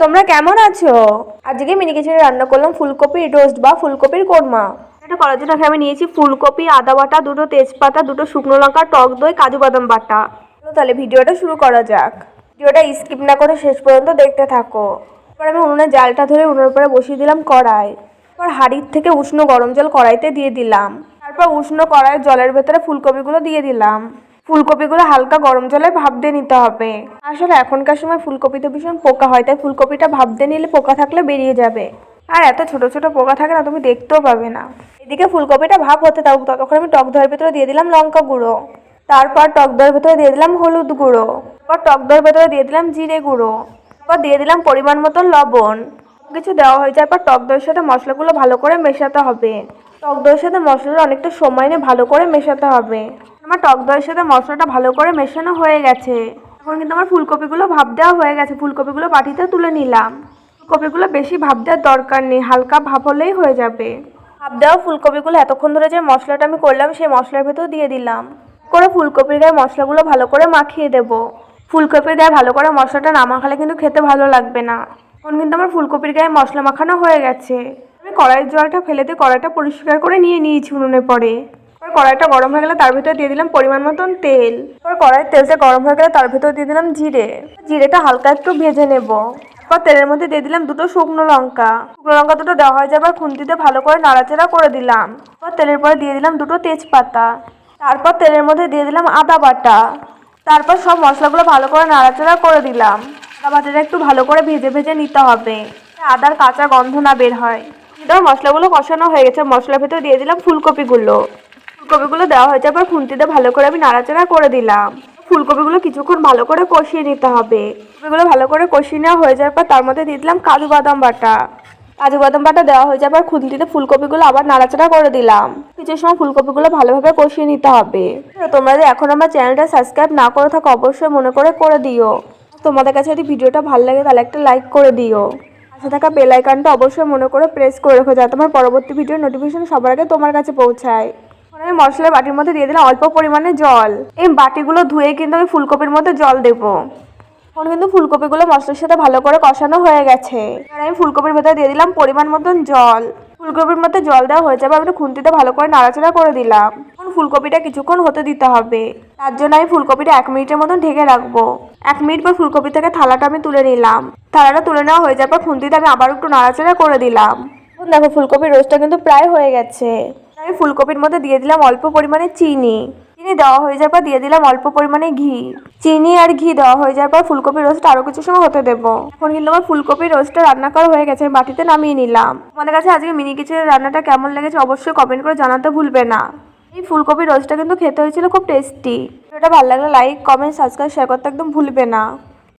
তোমরা কেমন আছো? আজকে মিনি কিচেনে রান্না করলাম ফুলকপি রোস্ট বা ফুলকপির কোরমা। এটা করার জন্য আমি নিয়েছি ফুলকপি, আদা বাটা, দুটো তেজপাতা, দুটো শুকনো লঙ্কা, টক দই, কাজু বাদাম বাটা। তাহলে ভিডিওটা শুরু করা যাক। ভিডিওটা স্কিপ না করে শেষ পর্যন্ত দেখতে থাকো। এবার আমি উনুনে জালটা ধরে উনুনের উপরে বসিয়ে দিলাম কড়াই। এবার হাঁড়ির থেকে উষ্ণ গরম জল কড়াইতে দিয়ে দিলাম। তারপর উষ্ণ কড়াইয়ের জলের ভেতরে ফুলকপিগুলো দিয়ে দিলাম। ফুলকপিগুলো হালকা গরম জলে ভাপ দিয়ে নিতে হবে। আসলে এখনকার সময় ফুলকপিতে ভীষণ পোকা হয়, তাই ফুলকপিটা ভাপ দিয়ে নিলে পোকা থাকলে বেরিয়ে যাবে। আর এত ছোট ছোট পোকা থাকে না, তুমি দেখতেও পাবে না। এদিকে ফুলকপিটা ভাপ হতে দাও ততক্ষণ আমি টক দইয়ের ভেতরে দিয়ে দিলাম লঙ্কা গুঁড়ো। তারপর টক দইয়ের ভেতরে দিয়ে দিলাম হলুদ গুঁড়ো। তারপর টক দইয়ের ভেতরে দিয়ে দিলাম জিরে গুঁড়ো। তারপর দিয়ে দিলাম পরিমাণ মতন লবণ। কিছু দেওয়া হয়ে যাওয়ার পর টক দইয়ের সাথে মশলাগুলো ভালো করে মেশাতে হবে। টক দইয়ের সাথে মশলাটা অনেকটা সময় নিয়ে ভালো করে মেশাতে হবে। আমার টক দইয়ের সাথে মশলাটা ভালো করে মেশানো হয়ে গেছে। এখন কিন্তু আমার ফুলকপিগুলো ভাপ দেওয়া হয়ে গেছে। ফুলকপিগুলো বাটিতে তুলে নিলাম। ফুলকপিগুলো বেশি ভাপ দেওয়ার দরকার নেই, হালকা ভাপ হলেই হয়ে যাবে। ভাপ দেওয়া ফুলকপিগুলো এতক্ষণ ধরে যে মশলাটা আমি করলাম, সেই মশলার ভেতর দিয়ে দিলাম। করে ফুলকপির গায়ে মশলাগুলো ভালো করে মাখিয়ে দেবো। ফুলকপির গায়ে ভালো করে মশলাটা না মাখালে কিন্তু খেতে ভালো লাগবে না। এখন কিন্তু আমার ফুলকপির গায়ে মশলা মাখানো হয়ে গেছে। আমি কড়াইয়ের জলটা ফেলে দিয়ে কড়াইটা পরিষ্কার করে নিয়ে নিয়েছি উনুনে পরে। এবার কড়াইটা গরম হয়ে গেলে তার ভিতরে দিয়ে দিলাম পরিমাণ মতন তেল। এবার কড়াইয়ের তেলটা গরম হয়ে গেলে তার ভিতরে দিয়ে দিলাম জিরে। জিরেটা হালকা একটু ভেজে নেব। এরপর তেলের মধ্যে দিয়ে দিলাম দুটো শুকনো লঙ্কা। শুকনো লঙ্কা দুটো দেওয়া হয়ে যাবার খুন্তিতে ভালো করে নাড়াচাড়া করে দিলাম। এরপর তেলের পরে দিয়ে দিলাম দুটো তেজপাতা। তারপর তেলের মধ্যে দিয়ে দিলাম আদা বাটা। তারপর সব মশলাগুলো ভালো করে নাড়াচাড়া করে দিলাম। বাটাটা একটু ভালো করে ভেজে ভেজে নিতে হবে। আদার কাঁচা গন্ধ না বের হয়। এবার মশলাগুলো কষানো হয়ে গেছে। মশলার ভেতর দিয়ে দিলাম ফুলকপিগুলো। ফুলকপিগুলো দেওয়া হয়ে যাবার খুন্তিতে ভালো করে আমি নাড়াচাড়া করে দিলাম। ফুলকপিগুলো কিছুক্ষণ ভালো করে কষিয়ে নিতে হবে। ফুলকপিগুলো ভালো করে কষিয়ে নেওয়া হয়ে যাওয়ার পর তার মধ্যে দিয়ে দিলাম কাজু বাদাম বাটা। কাজু বাদাম বাটা দেওয়া হয়ে যাবার খুন্তিতে ফুলকপিগুলো আবার নাড়াচাড়া করে দিলাম। কিছু সময় ফুলকপিগুলো ভালোভাবে কষিয়ে নিতে হবে। তোমরা যদি এখন আমার চ্যানেলটা সাবস্ক্রাইব না করে থাকো, অবশ্যই মনে করে করে দিও। তোমাদের কাছে যদি ভিডিওটা ভালো লাগে, তাহলে একটা লাইক করে দিও। পাশে থাকা বেল আইকনটা অবশ্যই মনে করে প্রেস করে রেখো, যাতে আমার পরবর্তী ভিডিওর নোটিফিকেশন সবার আগে তোমার কাছে পৌঁছায়। আমি মশলার বাটির মধ্যে দিয়ে দিলাম অল্প পরিমাণে জল। এই বাটিগুলো ধুয়ে কিন্তু আমি ফুলকপির মধ্যে জল দেবো। এখন কিন্তু ফুলকপিগুলো মশলার সাথে ভালো করে কষানো হয়ে গেছে। এবার আমি ফুলকপির ভেতরে দিয়ে দিলাম পরিমাণ মতন জল। ফুলকপির মধ্যে জল দেওয়া হয়ে যাবে, আমি খুন্তিতে ভালো করে নাড়াচাড়া করে দিলাম। এখন ফুলকপিটা কিছুক্ষণ হতে দিতে হবে। তার জন্য আমি ফুলকপিটা এক মিনিটের মতন ঢেকে রাখব। এক মিনিট পর ফুলকপি থেকে থালাটা আমি তুলে নিলাম। থালাটা তুলে নেওয়া হয়ে যাওয়ার পর খুন্তিতে আমি আবার একটু নাড়াচাড়া করে দিলাম। দেখো ফুলকপির রোস্টটা কিন্তু প্রায় হয়ে গেছে। আমি ফুলকপির মধ্যে দিয়ে দিলাম অল্প পরিমাণে চিনি। চিনি দেওয়া হয়ে যাওয়ার পর দিয়ে দিলাম অল্প পরিমাণে ঘি। চিনি আর ঘি দেওয়া হয়ে যাওয়ার পর ফুলকপির রোস্ট আরও কিছু সময় হতে দেবো। এখন কিন্তু আমার ফুলকপির রোস্টটা রান্না করা হয়ে গেছে আমি বাটিতে নামিয়ে নিলাম। আমাদের কাছে আজকে মিনি কিচেনের রান্নাটা কেমন লেগেছে অবশ্যই কমেন্ট করে জানাতে ভুলবে না। এই ফুলকপির রসটা কিন্তু খেতে হয়েছিল খুব টেস্টি ভিডিওটা ভালো লাগলে লাইক কমেন্ট সাবস্ক্রাইব শেয়ার করতে একদম ভুলবে না।